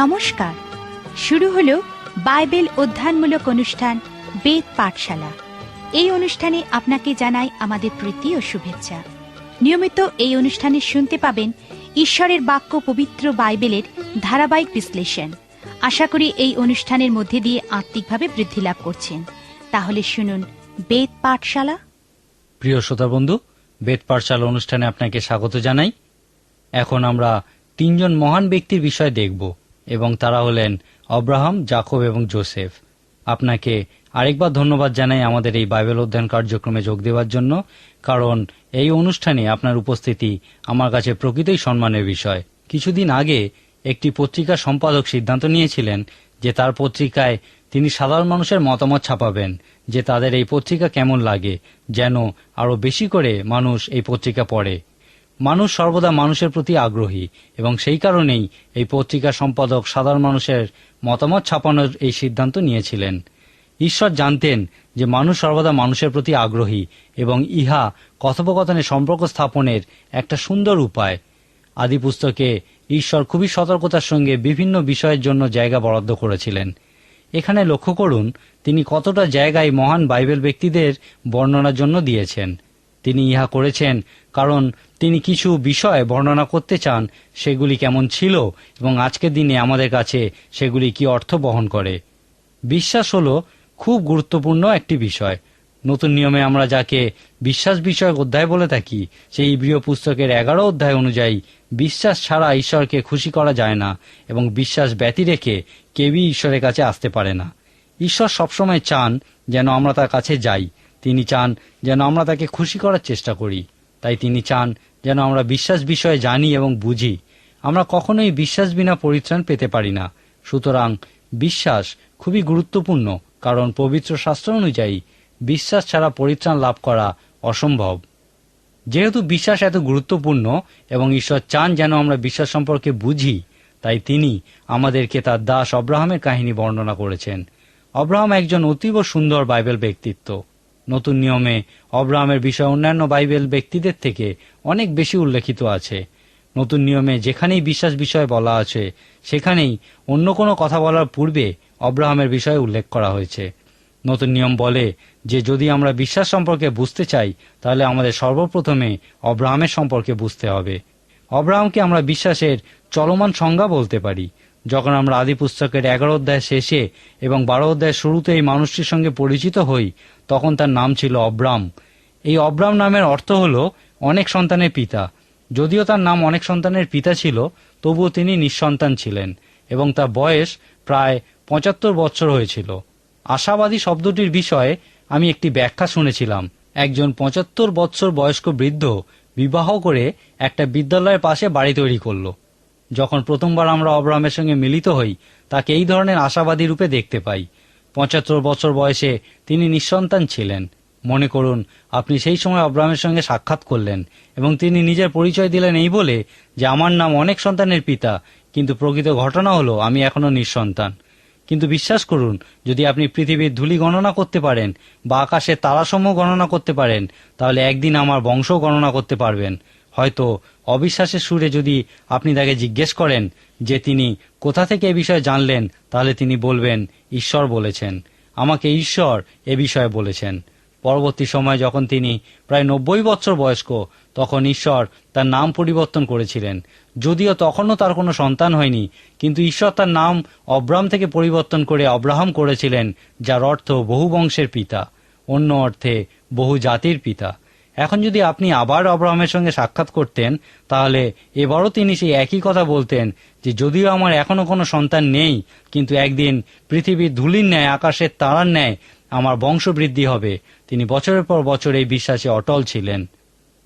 নমস্কার। শুরু হলো বাইবেল অধ্যয়নমূলক অনুষ্ঠান, বেদ পাঠশালা। এই অনুষ্ঠানে আপনাকে জানাই আমাদের প্রীতি ও শুভেচ্ছা। নিয়মিত এই অনুষ্ঠানে শুনতে পাবেন ঈশ্বরের বাক্য পবিত্র বাইবেলের ধারাবাহিক বিশ্লেষণ। আশা করি এই অনুষ্ঠানের মধ্যে দিয়ে আত্মিকভাবে বৃদ্ধি লাভ করছেন। তাহলে শুনুন বেদ পাঠশালা। প্রিয় শ্রোতা বন্ধু, বেদ পাঠশালা অনুষ্ঠানে আপনাকে স্বাগত জানাই। এখন আমরা তিনজন মহান ব্যক্তির বিষয় দেখব। এবং তারা হলেন অব্রাহাম, জাকব এবং জোসেফ। আপনাকে আরেকবার ধন্যবাদ জানাই আমাদের এই বাইবেল অধ্যয়ন কার্যক্রমে যোগ দেওয়ার জন্য, কারণ এই অনুষ্ঠানে আপনার উপস্থিতি আমার কাছে প্রকৃতই সম্মানের বিষয়। কিছুদিন আগে একটি পত্রিকা সম্পাদক সিদ্ধান্ত নিয়েছিলেন যে তার পত্রিকায় তিনি সাধারণ মানুষের মতামত ছাপাবেন, যে তাদের এই পত্রিকা কেমন লাগে, যেন আরও বেশি করে মানুষ এই পত্রিকা পড়ে। মানুষ সর্বদা মানুষের প্রতি আগ্রহী, এবং সেই কারণেই এই পত্রিকা সম্পাদক সাধারণ মানুষের মতামত ছাপানোর এই সিদ্ধান্ত নিয়েছিলেন। ঈশ্বর জানতেন যে মানুষ সর্বদা মানুষের প্রতি আগ্রহী, এবং ইহা কথোপকথনে সম্পর্ক স্থাপনের একটা সুন্দর উপায়। আদি পুস্তকে ঈশ্বর খুবই সতর্কতার সঙ্গে বিভিন্ন বিষয়ের জন্য জায়গা বরাদ্দ করেছিলেন। এখানে লক্ষ্য করুন, তিনি কতটা জায়গায় মহান বাইবেল ব্যক্তিদের বর্ণনার জন্য দিয়েছেন। তিনি ইহা করেছেন, কারণ তিনি কিছু বিষয় বর্ণনা করতে চান, সেগুলি কেমন ছিল এবং আজকের দিনে আমাদের কাছে সেগুলি কি অর্থ বহন করে। বিশ্বাস হলো, খুব গুরুত্বপূর্ণ একটি বিষয়। নতুন নিয়মে আমরা যাকে বিশ্বাস বিষয়ক অধ্যায় বলে থাকি, সেই ইব্রিয় পুস্তকের এগারো অধ্যায় অনুযায়ী বিশ্বাস ছাড়া ঈশ্বরকে খুশি করা যায় না এবং বিশ্বাস ব্যতি রেখে কেউই ঈশ্বরের কাছে আসতে পারে না। ঈশ্বর সবসময় চান যেন আমরা তার কাছে যাই। তিনি চান যেন আমরা তাকে খুশি করার চেষ্টা করি। তাই তিনি চান যেন আমরা বিশ্বাস বিষয়ে জানি এবং বুঝি। আমরা কখনোই বিশ্বাস বিনা পরিত্রাণ পেতে পারি না। সুতরাং বিশ্বাস খুবই গুরুত্বপূর্ণ, কারণ পবিত্র শাস্ত্র অনুযায়ী বিশ্বাস ছাড়া পরিত্রাণ লাভ করা অসম্ভব। যেহেতু বিশ্বাস এত গুরুত্বপূর্ণ এবং ঈশ্বর চান যেন আমরা বিশ্বাস সম্পর্কে বুঝি, তাই তিনি আমাদেরকে তার দাস অব্রাহামের কাহিনী বর্ণনা করেছেন। অব্রাহাম একজন অতীব সুন্দর বাইবেল ব্যক্তিত্ব। নতুন নিয়মে অব্রাহামের বিষয় অন্যান্য বাইবেল ব্যক্তিদের থেকে অনেক বেশি উল্লেখিত আছে। নতুন নিয়মে যেখানেই বিশ্বাস বিষয় বলা আছে, সেখানেই অন্য কোনো কথা বলার পূর্বে অব্রাহামের বিষয়ে উল্লেখ করা হয়েছে। নতুন নিয়ম বলে যে, যদি আমরা বিশ্বাস সম্পর্কে বুঝতে চাই, তাহলে আমাদের সর্বপ্রথমে অব্রাহামের সম্পর্কে বুঝতে হবে। অব্রাহামকে আমরা বিশ্বাসের চলমান সংজ্ঞা বলতে পারি। যখন আমরা আদি পুস্তকের এগারো অধ্যায় শেষে এবং বারো অধ্যায় শুরুতে এই মানুষটির সঙ্গে পরিচিত হই, তখন তার নাম ছিল অব্রাম। এই অব্রাম নামের অর্থ হল অনেক সন্তানের পিতা। যদিও তার নাম অনেক সন্তানের পিতা ছিল, তবুও তিনি নিঃসন্তান ছিলেন এবং তার বয়স প্রায় পঁচাত্তর বছর হয়েছিল। আশাবাদী শব্দটির বিষয়ে আমি একটি ব্যাখ্যা শুনেছিলাম। একজন পঁচাত্তর বৎসর বয়স্ক বৃদ্ধ বিবাহ করে একটা বিদ্যালয়ের পাশে বাড়ি তৈরি করল। যখন প্রথমবার আমরা অব্রাহামের সঙ্গে মিলিত হই, তাকে এই ধরনের আশাবাদী রূপে দেখতে পাই। পঁচাত্তর বছর বয়সে তিনি নিঃসন্তান ছিলেন। মনে করুন, আপনি সেই সময় অব্রাহামের সঙ্গে সাক্ষাৎ করলেন এবং তিনি নিজের পরিচয় দিলেন এই বলে যে, আমার নাম অনেক সন্তানের পিতা, কিন্তু প্রকৃত ঘটনা হলো আমি এখনও নিঃসন্তান। কিন্তু বিশ্বাস করুন, যদি আপনি পৃথিবীর ধূলি গণনা করতে পারেন বা আকাশের তারাসমূহ গণনা করতে পারেন, তাহলে একদিন আমার বংশ গণনা করতে পারবেন। হয়তো অবিশ্বাসের সুরে যদি আপনি তাকে জিজ্ঞেস করেন যে তিনি কোথা থেকে এ বিষয়ে জানলেন, তাহলে তিনি বলবেন, ঈশ্বর বলেছেন। আমাকে ঈশ্বর এ বিষয়ে বলেছেন। পরবর্তী সময় যখন তিনি প্রায় নব্বই বছর বয়স্ক, তখন ঈশ্বর তার নাম পরিবর্তন করেছিলেন। যদিও তখনও তার কোনো সন্তান হয়নি, কিন্তু ঈশ্বর তার নাম অব্রাম থেকে পরিবর্তন করে অব্রাহাম করেছিলেন, যার অর্থ বহু বংশের পিতা। অন্য অর্থে বহু জাতির পিতা। এখন যদি আপনি আবার অব্রাহামের সঙ্গে সাক্ষাৎ করতেন, তাহলে এবারও তিনি সেই একই কথা বলতেন যে, যদিও আমার এখনও কোনো সন্তান নেই, কিন্তু একদিন পৃথিবীর ধুলির ন্যায়, আকাশের তারার ন্যায় আমার বংশবৃদ্ধি হবে। তিনি বছরের পর বছর এই বিশ্বাসে অটল ছিলেন।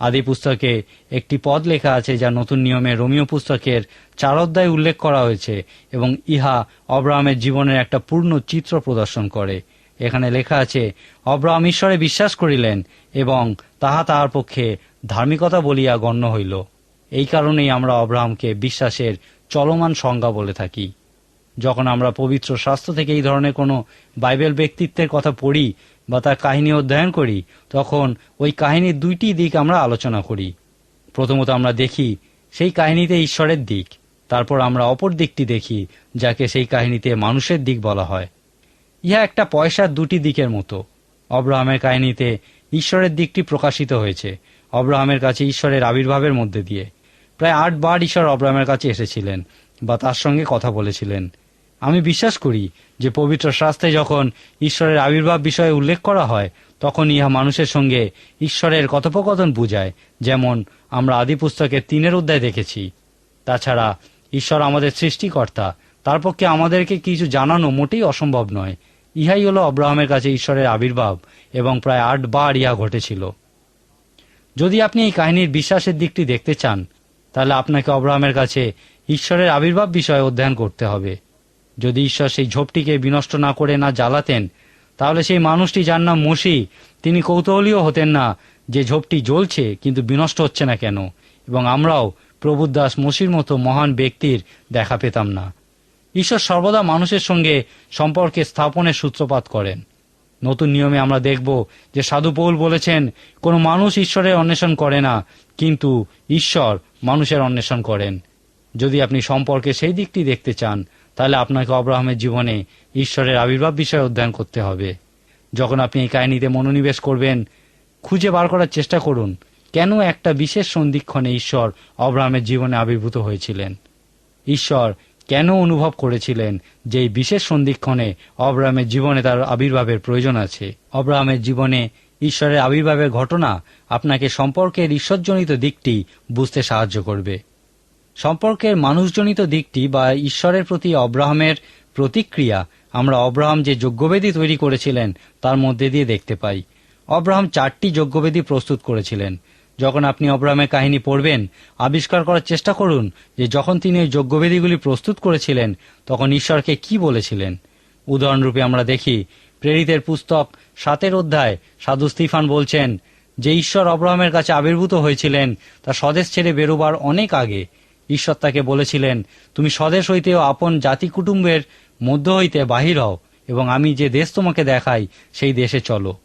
আদি পুস্তকে একটি পদ লেখা আছে, যা নতুন নিয়মে রোমিও পুস্তকের চার অধ্যায় উল্লেখ করা হয়েছে এবং ইহা অব্রাহামের জীবনের একটা পূর্ণ চিত্র প্রদর্শন করে। এখানে লেখা আছে, অব্রাহাম ঈশ্বরে বিশ্বাস করিলেন এবং তাহা তাহার পক্ষে ধার্মিকতা বলিয়া গণ্য হইল। এই কারণেই আমরা অব্রাহামকে বিশ্বাসের চলমান সংজ্ঞা বলে থাকি। যখন আমরা পবিত্র শাস্ত্র থেকে এই ধরনের কোনো বাইবেল ব্যক্তিত্বের কথা পড়ি বা তার কাহিনী অধ্যয়ন করি, তখন ওই কাহিনীর দুইটি দিক আমরা আলোচনা করি। প্রথমত আমরা দেখি সেই কাহিনীতে ঈশ্বরের দিক, তারপর আমরা অপর দিকটি দেখি, যাকে সেই কাহিনীতে মানুষের দিক বলা হয়। ইহা একটা পয়সার দুটি দিকের মতো। অব্রাহামের কাহিনীতে ঈশ্বরের দিকটি প্রকাশিত হয়েছে। অব্রাহামের কাছে ঈশ্বরের আবির্ভাবের মধ্যে দিয়ে। প্রায় আটবার ঈশ্বর অব্রাহামের কাছে এসেছিলেন বা তার সঙ্গে কথা বলেছিলেন। আমি বিশ্বাস করি যে পবিত্র শাস্ত্রে যখন ঈশ্বরের আবির্ভাব বিষয়ে উল্লেখ করা হয়, তখন ইহা মানুষের সঙ্গে ঈশ্বরের কথোপকথন বুঝায়, যেমন আমরা আদি পুস্তকের তিনের অধ্যায় দেখেছি। তাছাড়া ঈশ্বর আমাদের সৃষ্টিকর্তা, তার পক্ষে আমাদেরকে কিছু জানানো মোটেই অসম্ভব নয়। ইহাই হলো অব্রাহামের কাছে ঈশ্বরের আবির্ভাব এবং প্রায় আটবার ইহা ঘটেছিল। যদি আপনি এই কাহিনীর বিশ্বাসের দিকটি দেখতে চান, তাহলে আপনাকে অব্রাহামের কাছে ঈশ্বরের আবির্ভাব বিষয়ে অধ্যয়ন করতে হবে। যদি ঈশ্বর সেই ঝোপটিকে বিনষ্ট না করে না জ্বালাতেন, তাহলে সেই মানুষটি যার নাম মসি, তিনি কৌতূহলীও হতেন না যে ঝোপটি জ্বলছে কিন্তু বিনষ্ট হচ্ছে না কেন, এবং আমরাও প্রভুদাস মসির মতো মহান ব্যক্তির দেখা পেতাম না। ঈশ্বর সর্বদা মানুষের সঙ্গে সম্পর্কে স্থাপনের সূত্রপাত করেন। নতুন নিয়মে আমরা দেখব যে সাধু পৌল বলেছেন, কোনো মানুষ ঈশ্বরের অন্বেষণ করে না, কিন্তু ঈশ্বর মানুষের অন্বেষণ করেন। যদি আপনি সম্পর্কে সেই দিকটি দেখতে চান, তাহলে আপনাকে অব্রাহামের জীবনে ঈশ্বরের আবির্ভাব বিষয়ে অধ্যয়ন করতে হবে। যখন আপনি এই কাহিনীতে মনোনিবেশ করবেন, খুঁজে বার করার চেষ্টা করুন, কেন একটা বিশেষ সন্ধিক্ষণে ঈশ্বর অব্রাহামের জীবনে আবির্ভূত হয়েছিলেন? ঈশ্বর কেন অনুভব করেছিলেন যে বিশেষ সন্ধিক্ষণে অব্রাহামের জীবনে তার আবির্ভাবের প্রয়োজন আছে? অব্রাহামের জীবনে ঈশ্বরের আবির্ভাবের ঘটনা আপনাকে সম্পর্কের ঈশ্বরজনিত দিকটি বুঝতে সাহায্য করবে। সম্পর্কের মানুষজনিত দিকটি বা ঈশ্বরের প্রতি অব্রাহামের প্রতিক্রিয়া আমরা অব্রাহাম যে যজ্ঞবেদী তৈরি করেছিলেন তার মধ্যে দিয়ে দেখতে পাই। অব্রাহাম চারটি যজ্ঞবেদী প্রস্তুত করেছিলেন। যখন আপনি অব্রাহামের কাহিনী পড়বেন, আবিষ্কার করার চেষ্টা করুন যে যখন তিনি ওই যজ্ঞবেদীগুলি প্রস্তুত করেছিলেন, তখন ঈশ্বরকে কি বলেছিলেন। উদাহরণরূপে আমরা দেখি, প্রেরিতের পুস্তক সাতের অধ্যায় সাধু স্তিফান বলছেন, যে ঈশ্বর অব্রাহামের কাছে আবির্ভূত হয়েছিলেন, তা স্বদেশ ছেড়ে বেরোবার অনেক আগে। ঈশ্বর তাকে বলেছিলেন, তুমি স্বদেশ হইতেও আপন জাতি কুটুম্বের মধ্য হইতে বাহির হও, এবং আমি যে দেশ তোমাকে দেখাই, সেই দেশে চলো।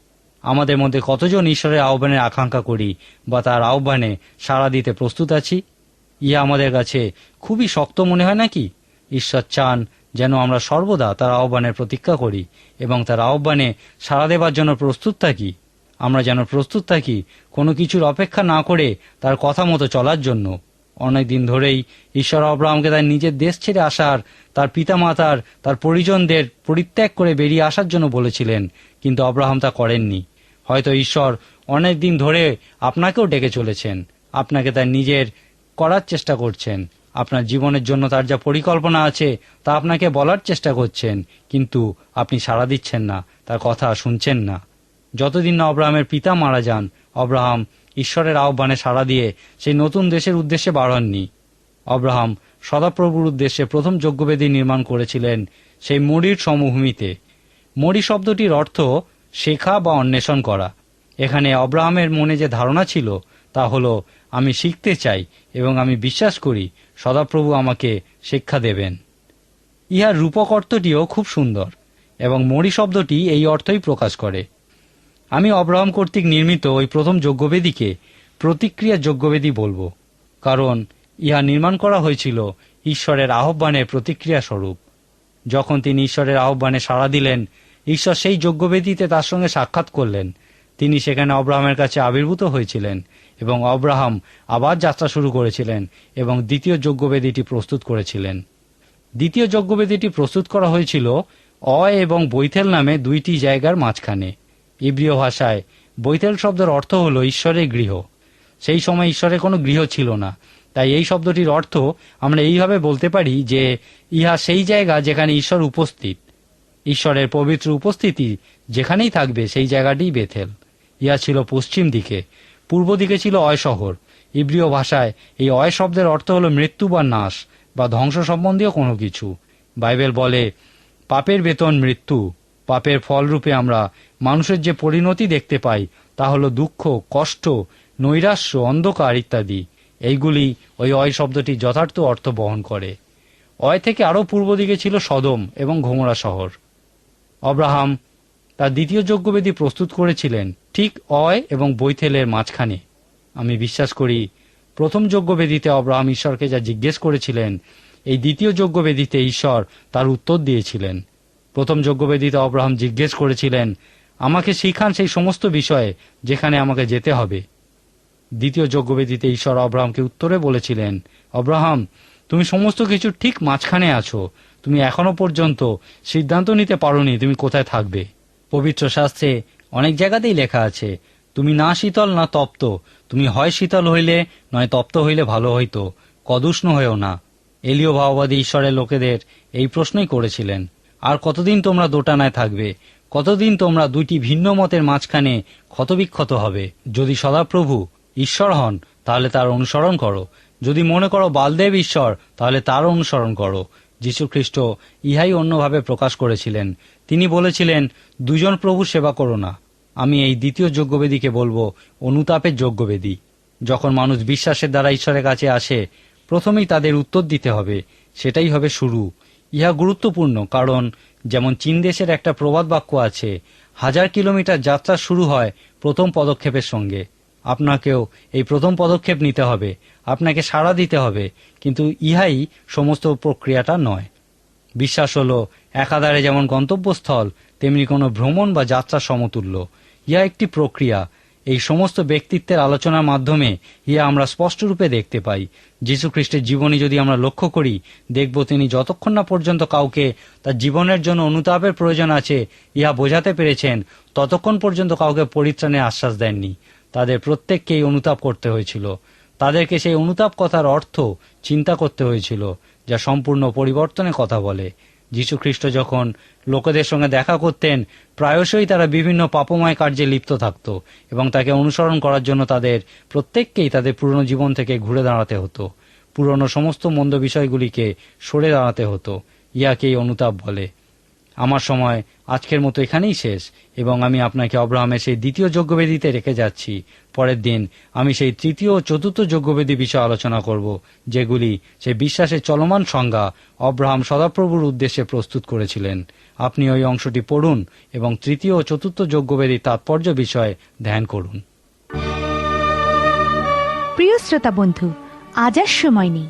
আমাদের মধ্যে কতজন ঈশ্বরের আহ্বানের আকাঙ্ক্ষা করি বা তার আহ্বানে সাড়া দিতে প্রস্তুত আছি? ইহা আমাদের কাছে খুবই শক্ত মনে হয় নাকি? ঈশ্বর চান যেন আমরা সর্বদা তার আহ্বানের প্রতীক্ষা করি এবং তার আহ্বানে সাড়া দেবার জন্য প্রস্তুত থাকি। আমরা যেন প্রস্তুত থাকি কোনো কিছুর অপেক্ষা না করে তার কথা মতো চলার জন্য। অনেক দিন ধরেই ঈশ্বর অব্রাহামকে তার নিজের দেশ ছেড়ে আসার, তার পিতামাতার, তার পরিজনদের পরিত্যাগ করে বেরিয়ে আসার জন্য বলেছিলেন, কিন্তু অব্রাহাম তা করেননি। হয়তো ঈশ্বর অনেক দিন ধরে আপনাকেও ডেকে চলেছেন, আপনাকে তার নিজের করার চেষ্টা করছেন, আপনার জীবনের জন্য তার যা পরিকল্পনা আছে তা আপনাকে বলার চেষ্টা করছেন, কিন্তু আপনি সাড়া দিচ্ছেন না, তার কথা শুনছেন না। যতদিন না অব্রাহামের পিতা মারা যান অব্রাহাম ঈশ্বরের আহ্বানে সাড়া দিয়ে সেই নতুন দেশের উদ্দেশ্যে বার হননি। অব্রাহাম সদাপ্রভুর উদ্দেশ্যে প্রথম যজ্ঞবেদী নির্মাণ করেছিলেন সেই মরির সমভূমিতে। মরি শব্দটির অর্থ শেখা বা অন্বেষণ করা। এখানে অব্রাহামের মনে যে ধারণা ছিল তা হলো, আমি শিখতে চাই এবং আমি বিশ্বাস করি সদাপ্রভু আমাকে শিক্ষা দেবেন। ইহার রূপক অর্থটিও খুব সুন্দর এবং মরি শব্দটি এই অর্থই প্রকাশ করে। আমি অব্রাহাম কর্তৃক নির্মিত ওই প্রথম যজ্ঞবেদীকে প্রতিক্রিয়া যজ্ঞবেদী বলব, কারণ ইহা নির্মাণ করা হয়েছিল ঈশ্বরের আহ্বানের প্রতিক্রিয়া স্বরূপ। যখন তিনি ঈশ্বরের আহ্বানে সাড়া দিলেন, ঈশ্বর সেই যজ্ঞবেদীতে তার সঙ্গে সাক্ষাৎ করলেন। তিনি সেখানে অব্রাহামের কাছে আবির্ভূত হয়েছিলেন এবং অব্রাহাম আবার যাত্রা শুরু করেছিলেন এবং দ্বিতীয় যজ্ঞবেদীটি প্রস্তুত করেছিলেন। দ্বিতীয় যজ্ঞবেদীটি প্রস্তুত করা হয়েছিল অ এবং বৈথেল নামে দুইটি জায়গার মাঝখানে। ইব্রিয় ভাষায়, বৈতেল শব্দের অর্থ হল ঈশ্বরের গৃহ। সেই সময় ঈশ্বরের কোনো গৃহ ছিল না। তাই এই শব্দটির অর্থ আমরা এইভাবে বলতে পারি যে, ইহা সেই জায়গা যেখানে ঈশ্বর উপস্থিত। ঈশ্বরের পবিত্র উপস্থিতি যেখানেই থাকবে সেই জায়গাটিই বেথেল। ইহা ছিল পশ্চিম দিকে, পূর্ব দিকে ছিল অয় শহর ইব্রিয় ভাষায় এই অয় শব্দের অর্থ হলো মৃত্যু বা নাশ বা ধ্বংস সম্বন্ধীয় কোনো কিছু। বাইবেল বলে, পাপের বেতন মৃত্যু। পাপের ফলরূপে আমরা মানুষের যে পরিণতি দেখতে পাই, তা হল দুঃখ, কষ্ট, নৈরাশ্য, অন্ধকার ইত্যাদি। এইগুলি ওই অয় শব্দটি যথার্থ অর্থ বহন করে। অয় থেকে আরও পূর্ব দিকে ছিল সদম এবং ঘোমরা শহর। অব্রাহাম তার দ্বিতীয় যজ্ঞবেদী প্রস্তুত করেছিলেন ঠিক অয় এবং বৈথেলের মাঝখানে। আমি বিশ্বাস করি, প্রথম যজ্ঞবেদীতে অব্রাহাম ঈশ্বরকে যা জিজ্ঞেস করেছিলেন, এই দ্বিতীয় যজ্ঞবেদীতে ঈশ্বর তার উত্তর দিয়েছিলেন। প্রথম যজ্ঞবেদীতে অব্রাহাম জিজ্ঞেস করেছিলেন, আমাকে শিখান সেই সমস্ত বিষয়ে যেখানে আমাকে যেতে হবে। দ্বিতীয় যজ্ঞবেদীতে ঈশ্বর অব্রাহামকে উত্তরে বলেছিলেন, অব্রাহাম, তুমি সমস্ত কিছু ঠিক মাঝখানে আছো। তুমি এখনও পর্যন্ত সিদ্ধান্ত নিতে পারোনি তুমি কোথায় থাকবে। পবিত্র শাস্ত্রে অনেক জায়গাতেই লেখা আছে, তুমি না শীতল না তপ্ত, তুমি হয় শীতল হইলে নয় তপ্ত হইলে ভালো হইতো, কদুষ্ণ হয়েও না। এলিও ভাওবাদী ঈশ্বরের লোকেদের এই প্রশ্নই করেছিলেন আর কতদিন তোমরা দোটানায় থাকবে? কতদিন তোমরা দুইটি ভিন্ন মতের মাঝখানে ক্ষতবিক্ষত হবে? যদি সদাপ্রভু ঈশ্বর হন, তাহলে তার অনুসরণ করো। যদি মনে করো বালদেব ঈশ্বর, তাহলে তার অনুসরণ করো। যীশু খ্রিস্ট ইহাই অন্যভাবে প্রকাশ করেছিলেন। তিনি বলেছিলেন, দুজন প্রভু সেবা করো না। আমি এই দ্বিতীয় যজ্ঞবেদীকে বলব, অনুতাপের যজ্ঞবেদী। যখন মানুষ বিশ্বাসের দ্বারা ঈশ্বরের কাছে আসে, প্রথমেই তাদের উত্তর দিতে হবে। সেটাই হবে শুরু। ইহা গুরুত্বপূর্ণ, কারণ যেমন চীন দেশের একটা প্রবাদ বাক্য আছে, হাজার কিলোমিটার যাত্রা শুরু হয় প্রথম পদক্ষেপের সঙ্গে। আপনাকেও এই প্রথম পদক্ষেপ নিতে হবে, আপনাকে সাড়া দিতে হবে, কিন্তু ইহাই সমস্ত প্রক্রিয়াটা নয়। বিশ্বাস হলো, একাধারে যেমন গন্তব্যস্থল, তেমনি কোনো ভ্রমণ বা যাত্রা সমতুল্য। ইহা একটি প্রক্রিয়া এই সমস্ত ব্যক্তিত্বের আলোচনার মাধ্যমে ইহা আমরা স্পষ্টরূপে দেখতে পাই। যীশু খ্রিস্টের জীবনী যদি আমরা লক্ষ্য করি, দেখব তিনি যতক্ষণ না পর্যন্ত কাউকে তার জীবনের জন্য অনুতাপের প্রয়োজন আছে, ইহা বোঝাতে পেরেছেন, ততক্ষণ পর্যন্ত কাউকে পরিত্রাণের আশ্বাস দেননি। তাদের প্রত্যেককেই অনুতাপ করতে হয়েছিল। তাদেরকে সেই অনুতাপ কথার অর্থ চিন্তা করতে হয়েছিল, যা সম্পূর্ণ পরিবর্তনের কথা বলে। যীশু খ্রিস্ট যখন লোকেদের সঙ্গে দেখা করতেন, প্রায়শই তারা বিভিন্ন পাপময় কার্যে লিপ্ত থাকত এবং তাকে অনুসরণ করার জন্য তাদের প্রত্যেককেই তাদের পুরনো জীবন থেকে ঘুরে দাঁড়াতে হতো। পুরনো সমস্ত মন্দ বিষয়গুলিকে সরে দাঁড়াতে হতো। ইয়াকেই অনুতাপ বলে। আমার সময় আজকের মতো এখানেই শেষ, এবং আমি আপনাকে অব্রাহামের সেই দ্বিতীয় যজ্ঞবেদীতে রেখে যাচ্ছি। পরের দিন আমি সেই তৃতীয় ও চতুর্থ যজ্ঞবেদী বিষয়ে আলোচনা করব, যেগুলি সেই বিশ্বাসের চলমান সংজ্ঞা অব্রাহাম সদাপ্রভুর উদ্দেশ্যে প্রস্তুত করেছিলেন। আপনি ওই অংশটি পড়ুন এবং তৃতীয় ও চতুর্থ যজ্ঞবেদীর তাৎপর্য বিষয়ে ধ্যান করুন। প্রিয় শ্রোতা বন্ধু, আজ আর সময় নেই।